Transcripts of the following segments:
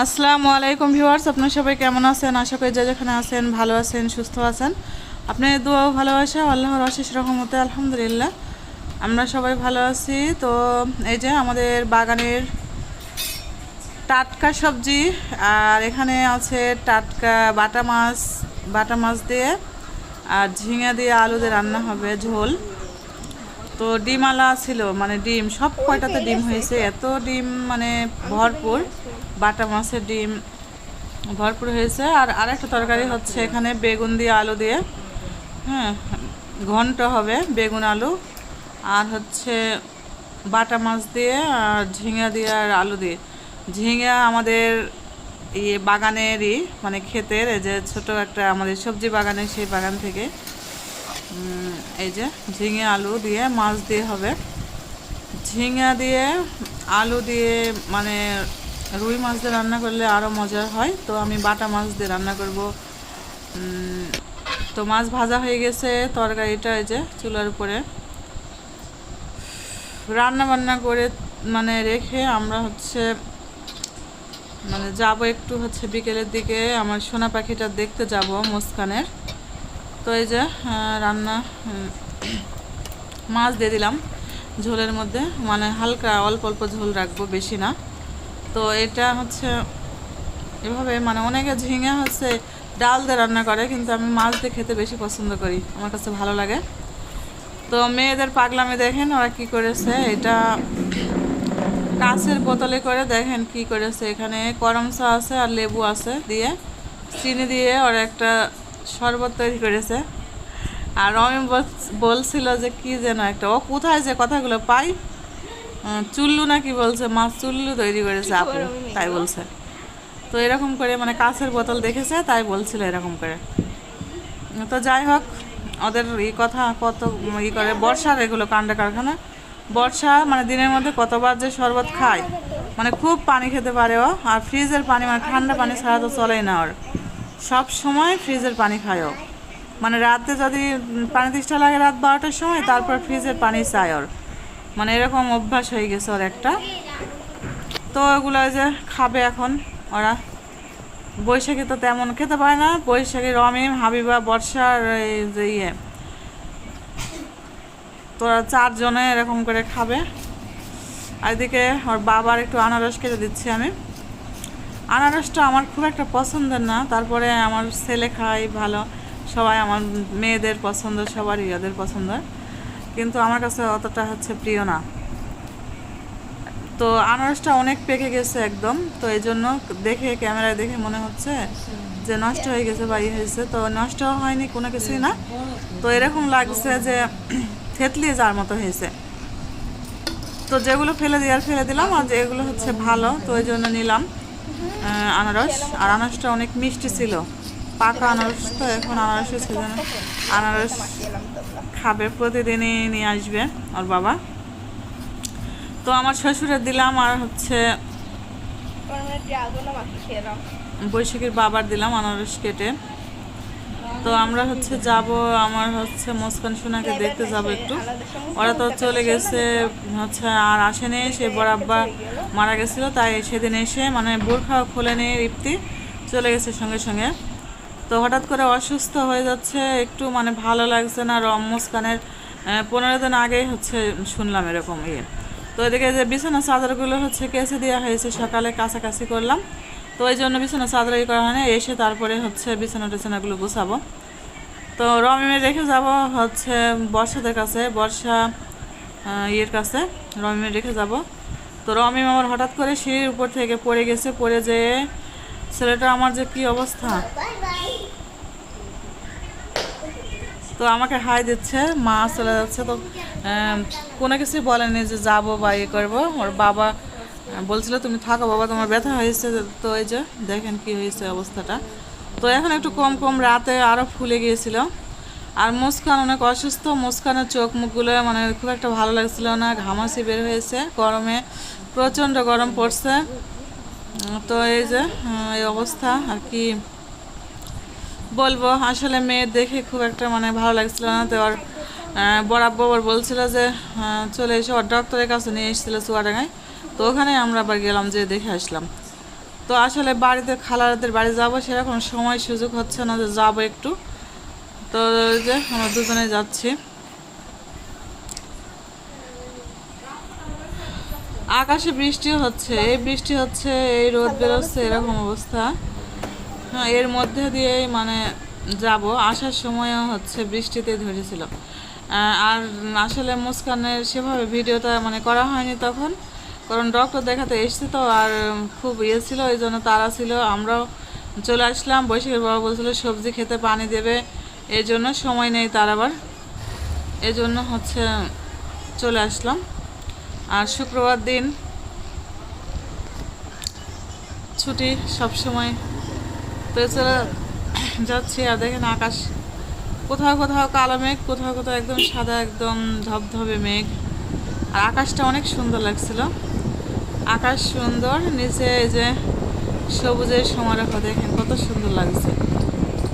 আসসালামু আলাইকুম ভিউয়ার্স, আপনার সবাই কেমন আছেন? আশা করি যে যেখানে আছেন ভালো আছেন, সুস্থ আছেন। আপনার দোয়াও ভালোবাসা, আল্লাহর অশেষ রহমতে, আলহামদুলিল্লাহ। আমরা সবাই ভালো আছি। তো এই যে আমাদের বাগানের টাটকা সবজি, আর এখানে আছে টাটকা বাটা মাছ বাটা মাছ দিয়ে, আর ঝিঙে দিয়ে আলু দিয়ে রান্না হবে, ঝোল। তো ডিম আলা ছিল মানে ডিম, সব কয়টাতে ডিম হয়েছে? এত ডিম মানে ভরপুর, বাটা মাছের ডিম ভরপুর হয়েছে। আর আরেকটা তরকারি হচ্ছে এখানে বেগুন দিয়ে আলু দিয়ে। হ্যাঁ ঘন্ট হবে বেগুন আলু। আর হচ্ছে বাটা মাছ দিয়ে আর ঝিঙা দিয়ে আর আলু দিয়ে। ঝিঙা আমাদের ইয়ে বাগানেরই মানে ক্ষেতের, এই যে ছোট একটা আমাদের সবজি বাগানের সেই বাগান থেকে এই যে ঝিঙে আলু দিয়ে মাছ দিয়ে হবে। ঝিঙা দিয়ে আলু দিয়ে মানে রুই মাছ দিয়ে রান্না করলে আরও মজার হয়। তো আমি বাটা মাছ দিয়ে রান্না করব। তো মাছ ভাজা হয়ে গেছে তরকারিটা এই যে চুলার উপরে। রান্না বান্না করে মানে রেখে আমরা হচ্ছে মানে যাব একটু হচ্ছে বিকেলের দিকে। আমার সোনা পাখিটা দেখতে যাব মুস্কানের। তো এই যে রান্না মাছ দিয়ে দিলাম ঝোলের মধ্যে। মানে হালকা অল্প অল্প ঝোল রাখব, বেশি না। তো এটা হচ্ছে এভাবে মানে অনেকে ঝিঙে হচ্ছে ডাল দিয়ে রান্না করে, কিন্তু আমি মাছ দিয়ে খেতে বেশি পছন্দ করি। আমার কাছে ভালো লাগে। তো মেয়েদের পাগলামে দেখেন, ওরা কি করেছে? এটা কাঁচের বোতলে করে দেখেন কি করেছে। এখানে করম চা আছে আর লেবু আছে দিয়ে, চিনি দিয়ে ওরা একটা শরবত তৈরি করেছে। আর আমি বল- বলছিল যে কি যেন একটা ও কোথায় যে কথাগুলো পাই চুল্লু নাকি বলছে মাছ চুল্লু তৈরি করেছে আপু তাই বলছে। তো এরকম করে মানে কাঁচের বোতল দেখেছে তাই বলছিল এরকম করে। তো যাই হোক ওদের এই কথা কত ই করে বর্ষার এগুলো কাণ্ডা কারখানা। বর্ষা মানে দিনের মধ্যে কতবার যে শরবত খায় মানে খুব পানি খেতে পারে ও আর ফ্রিজের পানি মানে ঠান্ডা পানি ছাড়া তো চলেই না ওর। সব সময় ফ্রিজের পানি খায় মানে রাতে যদি পানি তৃষ্ঠা লাগে রাত বারোটার সময়, তারপর ফ্রিজের পানি চায় ওর মানে এরকম অভ্যাস হয়ে গেছে ওর একটা। তো ওগুলো যে খাবে এখন ওরা। বৈশাখী তো তেমন খেতে পারে না। বৈশাখী, রমিম, হাবিবা, বর্ষার এই যে ইয়ে। তোরা চারজনে এরকম করে খাবে। আর এদিকে ওর বাবার একটু আনারস কেটে দিচ্ছি আমি। আনারসটা আমার খুব একটা পছন্দের না। তারপরে আমার ছেলে খায় ভালো। সবাই আমার মেয়েদের পছন্দ, সবারই ওদের পছন্দ। কিন্তু আমার কাছে অতটা হচ্ছে প্রিয় না। তো আনারসটা অনেক পেকে গেছে একদম। তো এই জন্য দেখে, ক্যামেরায় দেখে মনে হচ্ছে যে নষ্ট হয়ে গেছে বা ইয়ে হয়েছে। তো নষ্ট হয়নি কোনো কিছুই না। তো এরকম লাগছে যে থেতলিয়ে যাওয়ার মতো হয়েছে। তো যেগুলো ফেলে দিয়ে আর ফেলে দিলাম, আর যেগুলো হচ্ছে ভালো, তো ওই জন্য নিলাম। আনারস। আর আনারসটা অনেক মিষ্টি ছিল। পাকা আনারস তো এখন আনারসের সিজনে আনারস খাবে প্রতিদিনই নিয়ে আসবে ওর বাবা। তো আমার শ্বশুরে দিলাম আর হচ্ছে বৈশাখীর বাবার দিলাম আনারস কেটে। তো আমরা হচ্ছে যাব আমার হচ্ছে মুস্কান সোনাকে দেখতে যাব একটু। ওরা তো চলে গেছে, হচ্ছে আর আসেনি, সে বরাব্বা মারা গেছিল, তাই সেদিন এসে মানে বোরখা খোলেনি ইপ্তি চলে গেছে সঙ্গে সঙ্গে। তো হঠাৎ করে অসুস্থ হয়ে যাচ্ছে, একটু মানে ভালো লাগছে না রম মুস্কানের পনেরো দিন আগেই হচ্ছে শুনলাম এরকম ইয়ে। তো এদিকে যে বিছানা চাদরগুলো হচ্ছে কেসে দেওয়া হয়েছে, সকালে কাছাকাছি করলাম। তো ওই জন্য বিছানা চাদর ই করা হয় এসে তারপরে হচ্ছে বিছানা টিছানাগুলো গুছাবো। তো রমিমে রেখে যাব হচ্ছে বর্ষাদের কাছে, বর্ষা ইয়ের কাছে রমিমে রেখে যাব। তো রমিম আমার হঠাৎ করে সিঁড়ির উপর থেকে পড়ে গেছে, পড়ে যেয়ে ছেলেটা আমার যে কি অবস্থা? তো আমাকে হাই দিচ্ছে, মা চলে যাচ্ছে। তো কোনো কিছুই বলেনি যে যাব বা ইয়ে করব। ওর বাবা বলছিল তুমি থাকো বাবা তোমার ব্যথা হয়েছে তো এই যে দেখেন কি হয়েছে অবস্থাটা। তো এখন একটু কম কম রাতে আরও ফুলে গিয়েছিল। আর মুস্কান অনেক অসুস্থ মুস্কানের চোখ মুখগুলো মানে খুব একটা ভালো লাগছিল না ঘামাসি বের হয়েছে গরমে প্রচণ্ড গরম পড়ছে। তো এই যে এই অবস্থা আর কি বলব আসলে মেয়ে দেখে খুব একটা মানে ভালো লাগছিল না। তো ওর আহ, বরাব্বর বলছিল যে চলে এসে ওর ডক্টরের কাছে নিয়ে এসেছিল চুয়াডাঙ্গায়। তো ওখানে আমরা আবার গেলাম যে দেখে আসলাম। তো আসলে বাড়িতে খালাদের বাড়ি যাব সেরকম সময় সুযোগ হচ্ছে না যে যাব একটু। তো যে আমরা দুজনে যাচ্ছি। আকাশে বৃষ্টি হচ্ছে, এই বৃষ্টি হচ্ছে, এই রোদ বেরোচ্ছে, এরকম অবস্থা। হ্যাঁ এর মধ্যে দিয়েই মানে যাব। আসার সময়ও হচ্ছে বৃষ্টিতে ধরেছিল। আর আসলে মুস্কানের সেভাবে ভিডিওটা মানে করা হয়নি তখন। কারণ ডক্টর দেখাতে এসছে তো, আর খুব ইয়ে ছিল ওই জন্য তারা ছিল। আমরাও চলে আসলাম, বৈশাখের বাবা বলছিল, সবজি খেতে পানি দেবে এই জন্য সময় নেই তার আবার এই জন্য হচ্ছে, চলে আসলাম। আর শুক্রবার দিন ছুটি সব সময় তো চলে যাচ্ছি। আর দেখেন আকাশ, কোথাও কোথাও কালো মেঘ, কোথাও কোথাও একদম সাদা, একদম ধবধবে মেঘ। আর আকাশটা অনেক সুন্দর লাগছিল। আকাশ সুন্দর, নিচে এই যে সবুজের সমারোহ দেখেন, কত সুন্দর লাগছে।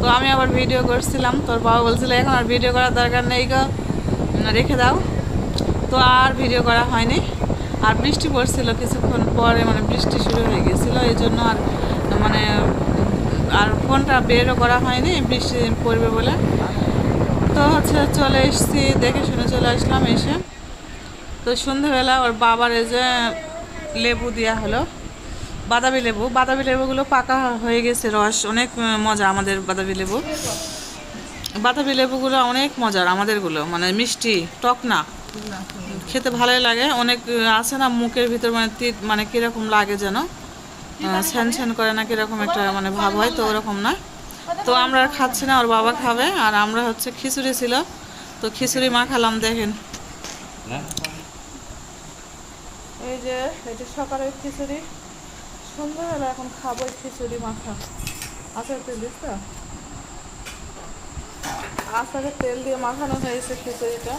তো আমি আবার ভিডিও করছিলাম, তোর বাবা বলছিল, এখন আর ভিডিও করার দরকার নেই গো। রেখে দাও। তো আর ভিডিও করা হয়নি। আর বৃষ্টি পড়ছিল কিছুক্ষণ পরে মানে বৃষ্টি শুরু হয়ে গেছিল, এই জন্য আর মানে আর ফোনটা বেরও করা হয়নি, বৃষ্টি পড়বে বলে। তো হচ্ছে চলে এসেছি, দেখে শুনে চলে আসলাম এসে। তো সন্ধ্যেবেলা ওর বাবার এই যে লেবু দেওয়া হলো, বাদামি লেবু। বাদামি লেবুগুলো পাকা হয়ে গেছে, রস। অনেক মজা আমাদের বাদামি লেবু। বাতাবি লেবুগুলো অনেক মজার আমাদেরগুলো মানে মিষ্টি, টক না। খেতে ভালোই লাগে। অনেক আছে না মুখের ভিতর মানে তিত মানে কীরকম লাগে যেন? ছ্যান ছ্যান করে না কীরকম একটা মানে ভাব হয়, তো ওরকম না। তো আমরা খাচ্ছি না, ওর বাবা খাবে। আর আমরা হচ্ছে খিচুড়ি ছিল, তো খিচুড়ি মাখালাম দেখেন। এই যে এটা সকালের খিচুড়ি। সন্ধ্যাবেলা এখন খাব খিচুড়ি মাখা। আচ্ছা তেল তো? আচারের তেল দিয়ে মাখানো হয়েছে খিচুড়িটা।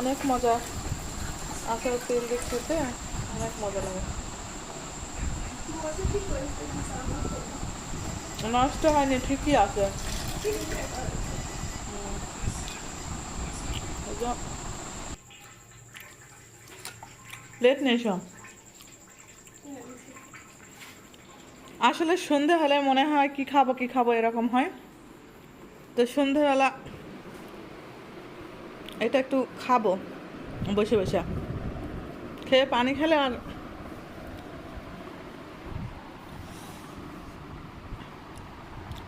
অনেক মজা। আচারের তেল দিয়ে খেতে অনেক মজা লাগে। নষ্ট হয়নি, ঠিকই আছে। প্লেট নেই সব আসলে সন্ধে হলে মনে হয় কি খাব কি খাব এরকম হয়। তো সন্ধেবেলা এটা একটু খাব, বসে বসে। খেয়ে পানি খেলে আর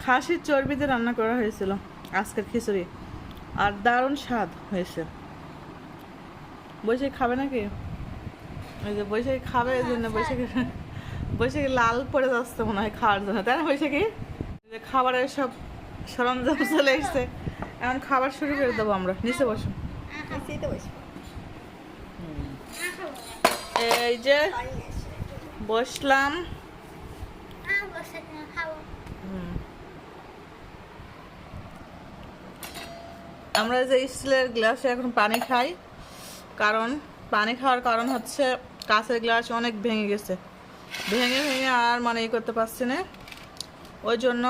খাসির চর্বিতে রান্না করা হয়েছিল আজকের খিচুড়ি। আর দারুণ স্বাদ হয়েছে। বসে খাবে নাকি? ওই যে বৈশাখী খাবে এই জন্য বৈশাখী বৈশাখী লাল পড়ে যাচ্ছে মনে হয় খাওয়ার জন্য তাই না বৈশাখী? যে খাবারের সব সরঞ্জাম চলে এসছে। এখন খাবার শুরু করে দেবো আমরা নিচে বসো। এই যে বসলাম। হুম। আমরা যে স্টিলের গ্লাসে এখন পানি খাই কারণ পানি খাওয়ার কারণ হচ্ছে কাঁচের গ্লাস অনেক ভেঙে গেছে। ভেঙে ভেঙে আর মানে ই করতে পারছি না। ওই জন্য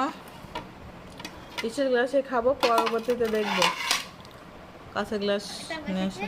ইচের গ্লাসে খাব, পরবর্তীতে দেখব। কাঁচের গ্লাস নিয়ে এসে